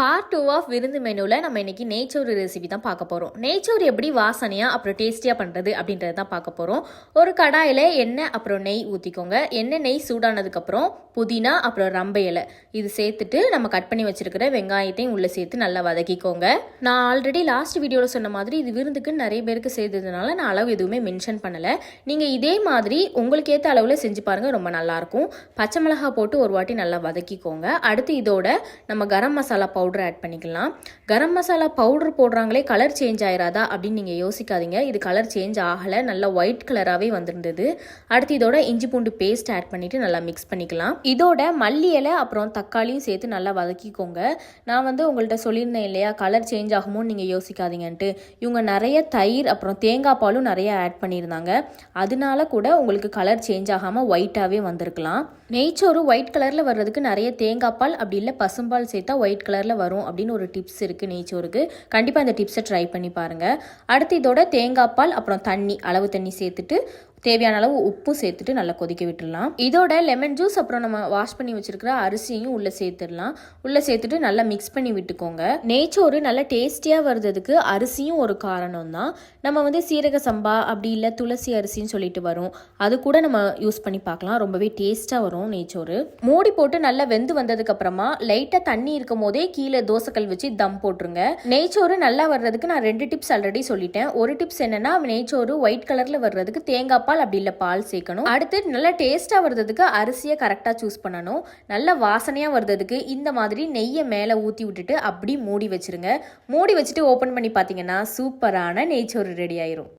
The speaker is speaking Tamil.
பார்ட் டூ ஆஃப் விருந்து மெனுவில் நம்ம இன்னைக்கு நெய்ச்சோறு ரெசிபி தான் பார்க்க போகிறோம் நெய்ச்சோறு எப்படி வாசனையாக அப்புறம் டேஸ்டியாக பண்ணுறது அப்படின்றத தான் பார்க்க போகிறோம் ஒரு கடாயில் எண்ணெய் அப்புறம் நெய் ஊற்றிக்கோங்க எண்ணெய் நெய் சூடானதுக்கப்புறம் புதினா அப்புறம் ரம்பை இலை. இது சேர்த்துட்டு நம்ம கட் பண்ணி வச்சுருக்கிற வெங்காயத்தையும் உள்ளே சேர்த்து நல்லா வதக்கிக்கோங்க. நான் ஆல்ரெடி லாஸ்ட் வீடியோவில் சொன்ன மாதிரி இது விருந்துக்கு நிறைய பேருக்கு செய்ததுனால நான் அளவு எதுவுமே மென்ஷன் பண்ணலை. நீங்கள் இதே மாதிரி உங்களுக்கு ஏற்ற அளவில் செஞ்சு பாருங்கள் ரொம்ப நல்லாயிருக்கும் பச்சை மிளகாய் போட்டு ஒரு வாட்டி நல்லா வதக்கிக்கோங்க. அடுத்து இதோட நம்ம கரம் மசாலா பவுடர் ஆட் பண்ணிக்கலாம். கரம் மசாலா பவுடர் போடுறாங்களே கலர் சேஞ்ச் ஆயிராதா அப்படின்னு நீங்கள் யோசிக்காதீங்க. இது கலர் சேஞ்ச் ஆகலை நல்லா ஒயிட் கலராகவே வந்திருந்தது. அடுத்து இதோட இஞ்சி பூண்டு பேஸ்ட் ஆட் பண்ணிவிட்டு நல்லா மிக்ஸ் பண்ணிக்கலாம். இதோட மல்லி இலை அப்புறம் தக்காளியும் சேர்த்து நல்லா வதக்கிக்கோங்க. நான் வந்து உங்கள்கிட்ட சொல்லியிருந்தேன் இல்லையா கலர் சேஞ்ச் ஆகுமோ நீங்கள் யோசிக்காதீங்கன்ட்டு. இவங்க நிறைய தயிர் அப்புறம் தேங்காய் பாலும் நிறைய ஆட் பண்ணியிருந்தாங்க. அதனால கூட உங்களுக்கு கலர் சேஞ்ச் ஆகாமல் ஒயிட்டாகவே வந்திருக்கலாம். நெய்ச்சோறு ஒயிட் கலரில் வர்றதுக்கு நிறைய தேங்காய் பால் அப்படி இல்லை பசும்பால் சேர்த்தா ஒயிட் கலரில் வரும் அப்படின்னு ஒரு டிப்ஸ் இருக்குது நெய்ச்சோறுக்கு கண்டிப்பாக இந்த டிப்ஸை ட்ரை பண்ணி பாருங்கள் அடுத்து இதோட தேங்காய் பால் அப்புறம் தண்ணி அளவு தண்ணி சேர்த்துட்டு தேவையான அளவு உப்பும் சேர்த்துட்டு நல்லா கொதிக்க விட்டுடலாம். இதோட லெமன் ஜூஸ் அப்புறம் நம்ம வாஷ் பண்ணி வச்சிருக்கிற அரிசியும் உள்ளே சேர்த்துடலாம். உள்ளே சேர்த்துட்டு நல்லா மிக்ஸ் பண்ணி விட்டுக்கோங்க. நெய்ச்சோறு நல்லா டேஸ்டியாக வர்றதுக்கு அரிசியும் ஒரு காரணம் தான் நம்ம வந்து சீரக சம்பா அப்படி இல்லை துளசி அரிசின்னு சொல்லிட்டு வரும். அது கூட நம்ம யூஸ் பண்ணி பார்க்கலாம். ரொம்பவே டேஸ்ட்டாக வரும் நெய்ச்சோறு மூடி போட்டு நல்லா வெந்து வந்ததுக்கு அப்புறமா லைட்டாக தண்ணி இருக்கும் போதே கீழே தோசைக்கல் வச்சு தம் போட்டுருங்க. நெய்ச்சோறு நல்லா வர்றதுக்கு நான் ரெண்டு டிப்ஸ் ஆல்ரெடி சொல்லிட்டேன். ஒரு டிப்ஸ் என்னன்னா நெய்ச்சோறு ஒயிட் கலரில் வர்றதுக்கு தேங்காய் பால் அப்படி இல்லை பால் சேர்க்கணும். அடுத்து நல்லா டேஸ்ட்டாக வர்றதுக்கு அரிசியை கரெக்டாக சூஸ் பண்ணணும். நல்ல வாசனையாக வர்றதுக்கு இந்த மாதிரி நெய்யை மேலே ஊற்றி விட்டுட்டு அப்படி மூடி வச்சிருங்க. மூடி வச்சுட்டு ஓப்பன் பண்ணி பார்த்தீங்கன்னா சூப்பரான நெய்ச்சோறு ரெடி ஆயிரும்.